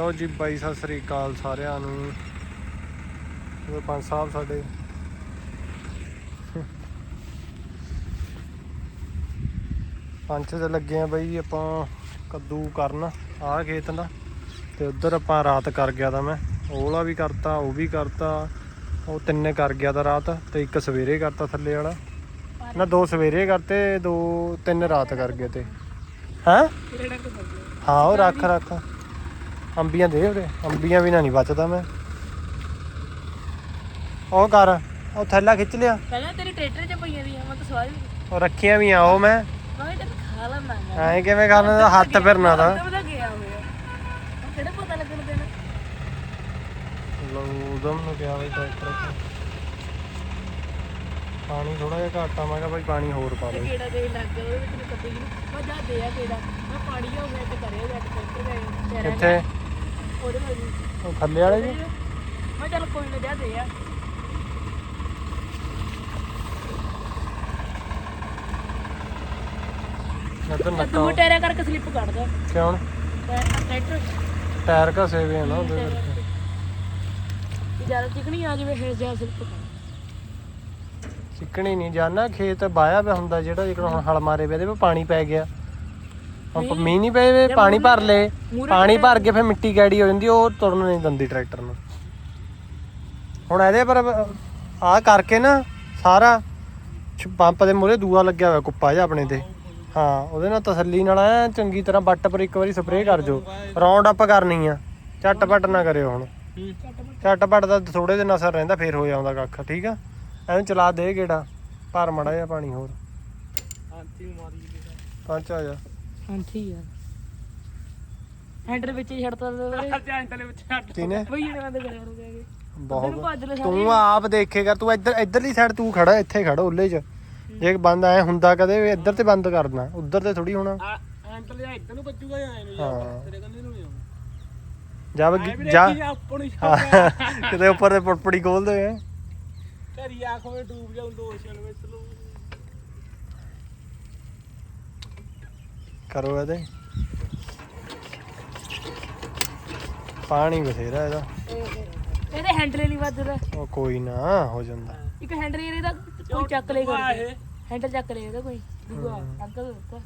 ਲੋ ਜੀ ਬਾਈ ਸਤਿ ਸ੍ਰੀ ਅਕਾਲ ਸਾਰਿਆਂ ਨੂੰ। ਪੰਜ ਸਾਹਿਬ ਸਾਡੇ। ਪੰਜ ਤੇ ਲੱਗੇ ਆ ਬਾਈ ਆਪਾਂ ਕੱਦੂ ਕਰਨ ਆਹ ਖੇਤ ਦਾ। ਤੇ ਉਧਰ ਆਪਾਂ ਰਾਤ ਕਰ ਗਿਆ ਤਾਂ ਮੈਂ। ਉਹਲਾ ਵੀ ਕਰਤਾ ਉਹ ਵੀ ਕਰਤਾ ਉਹ ਤਿੰਨੇ ਕਰ ਗਿਆ ਤਾਂ ਰਾਤ। ਤੇ ਇੱਕ ਸਵੇਰੇ ਕਰਤਾ ਥੱਲੇ ਵਾਲਾ। ਨਾ ਦੋ ਸਵੇਰੇ ਕਰਤੇ ਦੋ ਤਿੰਨ ਰਾਤ ਕਰ ਗਏ ਤੇ। ਹੈਂ? ਹਾਂ ਉਹ ਰੱਖ ਰੱਖ। ਅੰਬੀਆਂ ਦੇ ਉਰੇ। ਅੰਬੀਆਂ ਵੀ ਨਾ ਨਹੀਂ ਬਚਦਾ ਮੈਂ। ਉਹ ਕਰ ਉਹ ਥੈਲਾ ਖਿੱਚ ਲਿਆ। ਪਹਿਲਾਂ ਤੇਰੀ ਟਰੈਕਟਰ ਚ ਪਈਆਂ ਦੀਆਂ ਮੈਂ ਤਾਂ ਸਵਾਲ ਉਹ ਰੱਖੀਆਂ ਵੀ ਆ ਉਹ ਮੈਂ। ਮੈਂ ਤਾਂ ਖਾ ਮੈਂ ਐਂ ਕਿਵੇਂ ਕਰਨਾ ਦਾ ਹੱਥ ਫਿਰਨਾ ਦਾ ਤਾਂ ਗਿਆ ਹੋਇਆ। ਉਹ ਕਿਹੜਾ ਪਤਾ ਲੱਗਣ ਦੇਣਾ। ਲੋ ਉਦਮ ਨੂੰ ਕਿਹਾ ਬਈ ਟਰੈਕਟਰ ਪਾਣੀ ਥੋੜਾ ਜਿਹਾ ਘੱਟ ਆ ਮੈਂ ਕਿਹਾ ਬਾਈ ਪਾਣੀ ਹੋਰ ਪਾ ਲਓ। ਕਿਹੜਾ ਦੇ ਲੱਗ ਗਿਆ ਉਹਦੇ ਵਿੱਚ ਕੱਪੀ ਨੂੰ। ਮੈਂ ਜਾ ਦੇ ਆ ਕਿਹੜਾ। ਮੈਂ ਪਾਣੀ ਹੋ ਗਿਆ ਤੇ ਕਰਿਆ ਜਾ ਕੇ ਟਰੈਕਟਰ ਤੇਰਾ ਕਿੱਥੇ? ਉਹਦੇ ਵਿੱਚ ਉਹ ਥੱਲੇ ਵਾਲੇ ਜੀ? ਮੈਂ ਚੱਲ ਕੋਈ ਨਾ ਦੇ ਆ। ਇੱਧਰ ਨੱਕਾ ਤੂੰ ਕਰਕੇ ਸਲਿੱਪ ਕੱਢ ਦੋ। ਕਿਉਂ? ਟਰੈਕਟਰ। ਟਾਇਰ ਘਸੇ ਵੀ ਆ ਨਾ ਉਹਦੇ ਕਰਕੇ। ਜ਼ਿਆਦਾ ਚਿਕਣੀ ਆ ਜਾਵੇ ਫਿਰ ਜਾ ਸਲਿੱਪ ਕੱਢ। ਚਿੱਕਣੀ ਨਹੀਂ ਜਾਣਾ ਖੇਤ ਬਾਇਆ ਪਿਆ ਹੁੰਦਾ ਜਿਹੜਾ ਜਿਹੜਾ ਹੁਣ ਹਲ ਮਾਰੇ ਵੇ ਇਹਦੇ ਵਿੱਚ ਪਾਣੀ ਪੈ ਗਿਆ। ਹੁਣ ਮੀਂਹ ਨਹੀਂ ਪਏ ਪਾਣੀ ਭਰ ਲੇ ਪਾਣੀ ਭਰ ਕੇ ਫਿਰ ਮਿੱਟੀ ਗੈੜੀ ਹੋ ਜਾਂਦੀ ਉਹ ਤੁਰਨ ਨਹੀਂ ਦਿੰਦੀ ਟਰੈਕਟਰ ਨੂੰ। ਹੁਣ ਇਹਦੇ ਪਰ ਆ ਕਰਕੇ ਨਾ ਸਾਰਾ ਪੰਪ ਦੇ ਮੂਹਰੇ ਦੂਆ ਲੱਗਿਆ ਹੋਇਆ ਕੁੱਪਾ ਜਿਹਾ ਆਪਣੇ ਤੇ। ਹਾਂ ਉਹਦੇ ਨਾਲ ਤਸੱਲੀ ਨਾਲ ਐ ਚੰਗੀ ਤਰ੍ਹਾਂ ਬੱਟ ਪਰ ਇੱਕ ਵਾਰੀ ਸਪਰੇਅ ਕਰ ਜੋ। ਰਾਉਂਡ ਅਪ ਕਰਨੀ ਆ ਝਟਪਟ ਨਾ ਕਰਿਓ ਹੁਣ। ਝਟਪਟ ਦਾ ਥੋੜੇ ਦਿਨ ਅਸਰ ਰਹਿੰਦਾ ਫੇਰ ਹੋ ਜਾਂਦਾ ਕੱਖ ਠੀਕ ਆ? ਐਵੇਂ ਚਲਾ ਦੇ ਗੇੜਾ ਭਰ ਮੜਾ ਜਿਹਾ ਪਾਣੀ ਹੋਰ। ਪੰਜ ਆ ਜਾ। ਹਾਂ ਠੀਕ ਆ। ਹੈਂਡਰ ਵਿੱਚ ਹੀ ਛੱਡਤਾ ਕਿਨੇ ਬਈ ਇਹਨੇ ਬੰਦ ਕਰਿਆ ਰੁਕ ਗਿਆ ਬਹੁਤ ਤੂੰ ਆਪ ਦੇਖੇ ਕਰ ਤੂੰ ਇੱਧਰ ਇੱਧਰਲੀ ਸਾਈਡ ਤੂੰ ਖੜਾ ਇੱਥੇ ਖੜਾ ਉੱਲੇ 'ਚ। ਜੇ ਬੰਦ ਐ ਹੁੰਦਾ ਕਦੇ ਵੀ ਇੱਧਰ ਤੇ ਬੰਦ ਕਰਨਾ ਉੱਧਰ ਤੇ ਥੋੜੀ ਹੋਣਾ। ਐਂਟਲ ਜਾਂ ਇੱਧਰ ਨੂੰ ਵੱਜੂਗਾ ਜਾਂ ਐ ਨੂੰ ਹਾਂ। ਤੇਰੇ ਕੰਨੇ ਨੂੰ ਨਹੀਂ ਆਉਂਦਾ ਜਾ ਵਗ- ਜਾ। ਕਿਤੇ ਉੱਪਰ ਤੇ ਪੁੜਪੜੀ ਖੋਲਦੇ ਆ ਘਰੀ ਆਖੋਂ ਡੂਬ ਜਾਉਂ ਦੋ ਵਿੱਚ ਲੋ ਕਰੋ ਇਹਦੇ। ਪਾਣੀ ਬਥੇਰਾ ਇਹਦਾ। ਇਹਦੇ ਹੈਂਡਲ ਨਹੀਂ ਵੱਜਦਾ ਉਹ ਕੋਈ ਨਾ ਹੋ ਜਾਂਦਾ। ਇੱਕ ਹੈਂਡਲ ਇਹਦਾ ਕੋਈ ਚੱਕ ਲੈ ਕਰ ਹੈਂਡਲ ਚੱਕ ਲੈ ਇਹਦਾ ਕੋਈ। ਦੂਆ ਅੰਕਲ ਦਿੱਤਾ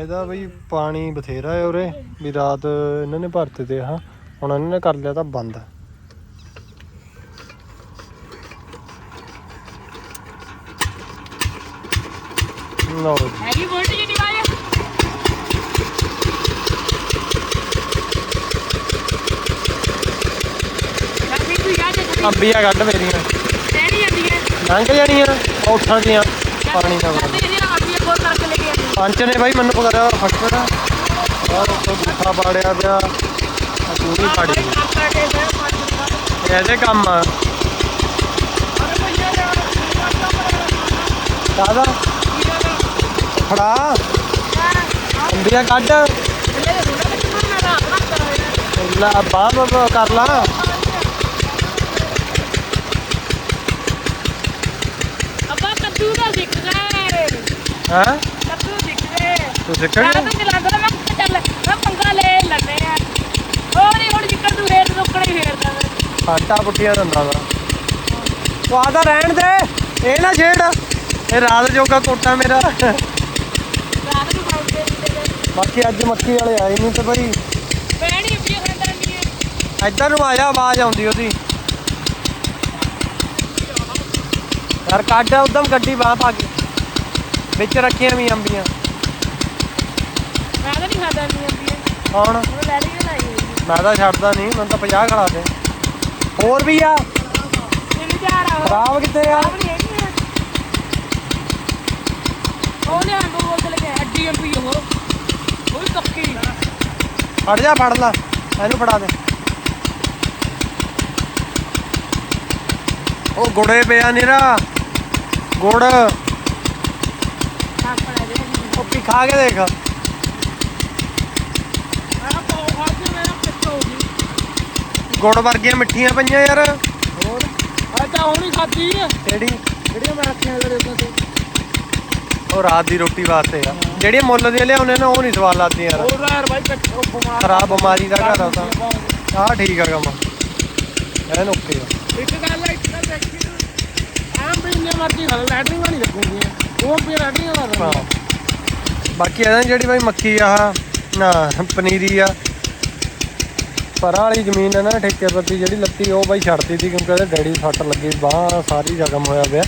ਇਹਦਾ ਬਈ ਪਾਣੀ ਬਥੇਰਾ ਹੈ ਉਰੇ। ਵੀ ਰਾਤ ਇਹਨਾਂ ਨੇ ਭਰਤੇ ਤੇ ਹਾਂ ਹੁਣ ਇਹਨਾਂ ਨੇ ਕਰ ਲਿਆ ਤਾਂ ਬੰਦ। ਜੀ। ਹੈਗੀ ਵੋਲਟੇਜ ਦੀ ਵਾਇਆ ਕਾਫੀ ਤੂੰ ਯਾਦ ਹੈ ਕਦੀ ਅੰਬੀਆਂ ਕੱਢ ਮੇਰੀਆਂ ਟੈਣੀ ਜਾਂਦੀ ਹੈ ਲੰਘ ਜਾਣੀਆਂ ਔਠਾਂ ਦੀਆਂ ਪਾਣੀ ਜਾਂਦੇ ਇਹਦੇ ਨਾਲ ਆਪਣੀ ਕੋਲ ਕਰਕੇ ਲੈ ਕੇ ਆਉਂਦੇ ਪੰਜ ਨੇ ਬਾਈ ਮੈਨੂੰ ਪਕੜਿਆ ਫਟਫਟ ਔਰ ਉੱਤੋਂ ਗੁੱਠਾ ਪਾੜਿਆ ਪਿਆ ਪੂਰੀ ਪਾੜੀ ਦਾ ਇਹਦੇ ਕੰਮ ਆ ਕਾਹਦਾ ਫੜਾ ਅੰਬੀਆਂ ਕੱਢ ਲੈ ਬਾਹ ਕਰ ਲਾ ਅੱਬਾ ਕੱਦੂ ਦਾ ਸਿੱਖ ਗਏ ਹੈ? ਕੱਦੂ ਸਿੱਖ ਗਏ ਤੂੰ ਮੈਂ ਸਿੱਖਣ ਤਾਂ ਚਲਾਉਂਦਾ ਤਾਂ ਮੈਂ ਕਿਹਾ ਚੱਲ। ਮੈਂ ਪੰਗਾ ਲੈ ਲੈਂਦੇ ਆ। ਹੌਲੀ ਹੌਲੀ ਜਿੱਕਰ ਤੂੰ ਰੇਤ ਰੁਕਣਾ ਹੀ ਫੇਰਦਾ ਵਾ। ਫਾਟਾ ਪੁੱਟੀਆਂ ਦੰਦਾ ਦਾ ਤੂੰ ਆਦਾ ਰਹਿਣ ਦੇ। ਇਹ ਨਾ ਛੇੜ। ਇਹ ਰਾਤ ਜੋਗਾ ਕੋਟਾ ਮੇਰਾ। ਰਾਤ ਨੂੰ ਖਾਉਂਦੇ ਨਹੀਂ ਬਾਕੀ ਅੱਜ ਮੱਕੀ ਵਾਲੇ ਆਏ ਨਹੀਂ ਤੇ ਬਈ। ਪੈਣੀ ਵੀ ਖਾਂਦਾ ਨਹੀਂ ਹੈ। ਇੱਧਰ ਨੂੰ ਆ ਜਾ ਆਵਾਜ਼ ਆਉਂਦੀ ਉਹਦੀ। ਯਾਰ ਕੱਢ ਉਦਮ ਗੱਡੀ ਬਾਹ ਪਾ ਕੇ। ਵਿੱਚ ਰੱਖੀਆਂ ਵੀ ਅੰਬੀਆਂ। ਮੈਂ ਤਾਂ ਨਹੀਂ ਖਾਂਦਾ ਨਹੀਂ ਆਂਦੀ ਕੌਣ? ਉਹ ਲੈ ਲਈ ਲਾਈ ਹੋਈ। ਹੈ। ਮੈਂ ਤਾਂ ਛੱਡਦਾ ਨਹੀਂ ਮੈਨੂੰ ਤਾਂ 50 ਖੜਾ ਦੇ। ਹੋਰ ਵੀ ਆ? ਤਿੰਨ ਚਾਰ ਆ ਉਹ ਖਰਾਬ ਕਿੱਥੇ ਆ? ਆਪ ਨਹੀਂ ਹੈਗੀ ਹੈ। ਉਹ ਬੋਲ ਤੇ ਲੱਗਿਆ ਐਡੀ ਐਮਪੀ ਉਹ। ਉਹ ਵੀ ਪੱਕੀ। ਫੜ ਜਾ ਫੜ ਲਾ। ਇਹਨੂੰ ਫੜਾ ਦੇ। ਉਹ ਗੁੜੇ ਪਿਆ ਨੀਰਾ। ਗੁੜ। ਉਹ ਨਾ ਪੜਾ ਦੇ ਪੀ ਖਾ ਕੇ ਦੇਖ। ਗੁੜ ਵਰਗੀਆਂ ਮਿੱਠੀਆਂ ਪਈਆਂ ਯਾਰ। ਹੋਰ? ਆ ਤਾਂ ਹੁਣੀ ਖਾਦੀ ਹੈ ਕਿਹੜੀ? ਜਿਹੜੀਆਂ ਮੈਂ ਰੱਖੀਆਂ ਉਹਨਾਂ ਤੇ। ਉਹ ਰਾਤ ਦੀ ਰੋਟੀ ਵਾਸਤੇ ਆ। ਜਿਹੜੀਆਂ ਮੁੱਲ ਦੀਆਂ ਲਿਆਉਣੇ ਨਾ ਉਹ ਨਹੀਂ ਸਵਾਦ ਲੱਗਦੀਆਂ ਯਾਰ। ਹੋਰ ਯਾਰ ਬਾਈ ਕੱਟ ਉਹ ਬਿਮਾਰ ਖਰਾਬ ਬਿਮਾਰੀ ਦਾ ਘਰ ਆ ਤਾਂ। ਆਹ ਠੀਕ ਆ ਕੰਮ। ਐਨ ਓਕੇ ਆ। ਇੱਕ ਗੱਲ ਹੈ ਇੱਕ ਦੇਖੀ ਆਮ ਵੀ ਮਰਜ਼ੀ ਖਾ ਲੈਟਰਿੰਗ ਨਹੀਂ ਲੱਗੂਗੀਆਂ ਉਹ ਵੀ ਲੈਟਰਿੰਗ ਲਾ ਹਾਂ। ਬਾਕੀ ਇਹਨਾਂ ਜਿਹੜੀ ਬਾਈ ਮੱਕੀ ਆ ਨਾ ਪਨੀਰੀ ਆ ਪਰਾਂ ਵਾਲੀ ਜ਼ਮੀਨ ਹੈ ਨਾ ਠੇਕੇ ਪੱਤੀ ਜਿਹੜੀ ਲੱਤੀ ਉਹ ਬਾਈ ਛੱਡਤੀ ਸੀ ਕਿਉਂਕਿ ਉਹਦੇ ਡੈਡੀ ਸੱਟ ਲੱਗੀ ਬਾਹ ਸਾਰੀ ਜ਼ਖਮ ਹੋਇਆ ਪਿਆ।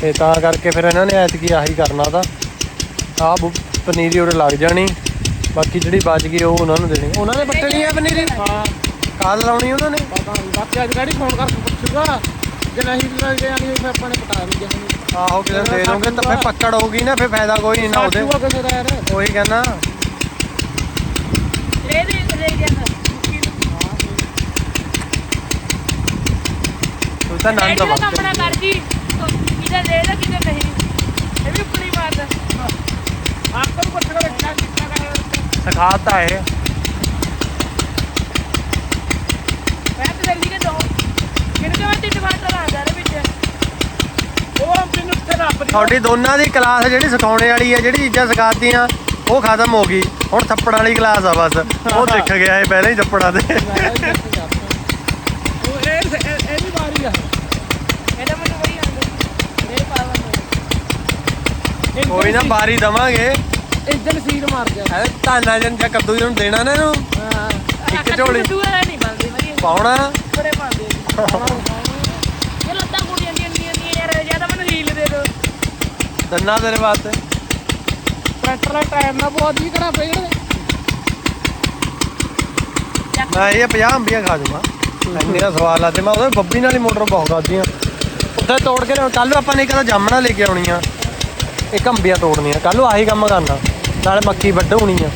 ਤੇ ਤਾਂ ਕਰਕੇ ਫਿਰ ਇਹਨਾਂ ਨੇ ਐਤਕੀ ਆਹੀ ਕਰਨਾ ਤਾਂ। ਬੁ- ਪਨੀਰੀ ਉਰੇ ਲੱਗ ਜਾਣੀ। ਬਾਕੀ ਜਿਹੜੀ ਬਚ ਗਈ ਉਹ ਉਹਨਾਂ ਨੂੰ ਦੇਣੀ। ਉਹਨਾਂ ਨੇ ਪੱਟਣੀ ਆ ਪਨੀਰੀ? ਹਾਂ। ਕਾਲ ਲਾਉਣੀ ਉਹਨਾਂ ਨੇ? ਬਾਕੀ ਅੱਜ ਗਾੜੀ ਫੋਨ ਕਰਕੇ ਪੁੱਛੂਗਾ। ਜੇ ਨਹੀਂ ਲੱਗ ਗਿਆ ਨਹੀਂ ਫਿਰ ਆਪਾਂ ਨੇ ਪਟਾ ਲਈਏ ਹੁਣ ਆਹੋ ਕਿਤੇ ਦੇ ਦੋਗੇ ਤਾਂ ਫਿਰ ਪੱਕੜ ਹੋਊਗੀ ਨਾ ਫਿਰ ਫਾਇਦਾ ਕੋਈ ਨਹੀਂ ਨਾ ਉਹਦੇ। ਸਾਚੂਗਾ ਕਿਸੇ ਦਾ ਯਾਰ। ਉਹੀ ਕਹਿੰਦਾ। ਦੇ ਦੇ ਗਿਆ ਤੂੰ। ਤਾਂ ਨੰਦ ਇਹਦਾ ਵਕਤ ਕੰਮ ਨਾ ਕਰ ਜੀ। ਕਿਤੇ ਦੇ ਦਾ ਕਿਤੇ ਨਹੀਂ। ਇਹ ਵੀ ਉੱਪਰ ਹੀ ਮਾਰਦਾ। ਆਪ ਨੂੰ ਪੁੱਛਣਾ ਬੱਚਾ ਕਿੱਥਾ ਕਰ। ਸਿਖਾਤਾ ਇਹ ਮੈਂ ਤੇ ਜਲਦੀ ਕੇ ਦੋ ਕਿਹਨੇ ਜਮਾ ਤੇ ਟਮਾਟਰ ਆ ਜਾ ਵਿੱਚ ਉਹ ਮੈਨੂੰ ਉੱਥੇ ਰੱਬ ਦੀ ਤੁਹਾਡੀ ਦੋਨਾਂ ਦੀ ਕਲਾਸ ਜਿਹੜੀ ਸਿਖਾਉਣੇ ਵਾਲੀ ਹੈ ਜਿਹੜੀ ਚੀਜ਼ਾਂ ਸਿਖਾਤੀਆਂ ਉਹ ਖਤਮ ਹੋ ਗਈ। ਹੁਣ ਥੱਪੜਾਂ ਵਾਲੀ ਕਲਾਸ ਆ ਬਸ। ਉਹ ਸਿੱਖ ਗਿਆ ਇਹ ਪਹਿਲਾਂ ਹੀ ਥੱਪੜਾਂ ਦੇ ਉਹ ਇਹ ਇਹ ਇਹ ਵੀ ਵਾਰੀ ਆ। ਇਹਦਾ ਮੈਨੂੰ ਬੜੀ ਆਉਂਦਾ ਇਹ ਪਾਵਾ ਕੋਈ ਨਾ ਬਾਰੀ ਦਵਾਂਗੇ। ਇੰਜਨ ਸੀਲ ਮਾਰ ਗਿਆ ਐ ਤਾਨਾ ਜਨ ਜਾਂ ਕੱਦੂ ਨੂੰ ਦੇਣਾ ਨਾ ਇਹਨੂੰ। ਹਾਂ। ਇੱਕ ਝੋਲੀ। ਪਾਉਣਾ। ਬੜੇ ਬਣਦੇ ਦੰਨਾ ਤੇਰੇ ਵਾਸਤੇ। ਟਰੈਕਟਰ ਦਾ ਟਾਇਰ ਨਾ ਬਹੁਤ ਵੀ ਕਰਾ ਪਏ ਜਿਹੜੇ। ਮੈਂ ਇਹ 50 ਅੰਬੀਆਂ ਖਾ ਜੂਗਾ ਇੰਨੇ ਦਾ ਸਵਾਲ ਤੇ ਮੈਂ ਉਹਦੇ ਬੱਬੀ ਨਾਲ ਹੀ ਮੋਟਰ ਬਹੁਤ ਖਾਦੀਆਂ ਉੱਥੇ ਤੋੜ ਕੇ ਕੱਲ ਆਪਾਂ ਨੇ ਕਹਿੰਦਾ ਜਾਮਣਾ ਲੈ ਕੇ ਆਉਣੀਆਂ। ਇੱਕ ਅੰਬੀਆਂ ਤੋੜਨੀਆਂ। ਕੱਲ ਨੂੰ ਆਹੀ ਕੰਮ ਕਰਨਾ। ਨਾਲੇ ਮੱਕੀ ਵੱਢ ਹੋਣੀ ਆ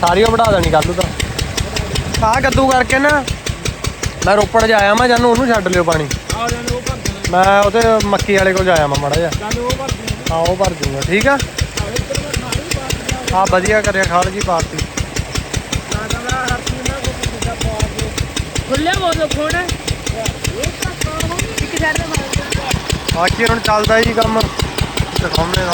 ਸਾਰੀ ਉਹ ਵਢਾ ਦੇਣੀ ਕੱਲ ਨੂੰ ਤਾਂ। ਆਹ ਕੱਦੂ ਕਰਕੇ ਨਾ ਮੈਂ ਰੋਪੜ ਜਾਇਆ ਮੈਂ ਜਾਨੂੰ ਉਹਨੂੰ ਛੱਡ ਲਿਓ ਪਾਣੀ। ਮੈਂ ਉਹਦੇ ਮੱਕੀ ਵਾਲੇ ਕੋਲ ਜਾਇਆ ਮੈਂ ਮਾੜਾ ਉਹ ਭਰ ਦੇਣਾ। ਹਾਂ ਉਹ ਭਰ ਦੂੰਗਾ ਠੀਕ ਆ? ਆ ਵਧੀਆ ਕਰਿਆ ਖਾਲ ਜੀ ਪਾਰਟੀ। ਖੁੱਲੇ ਬੋਲ ਬਾਕੀ ਹੁਣ ਚੱਲਦਾ ਜੀ ਕੰਮ। ਦਿਖਾਉਂਦੇ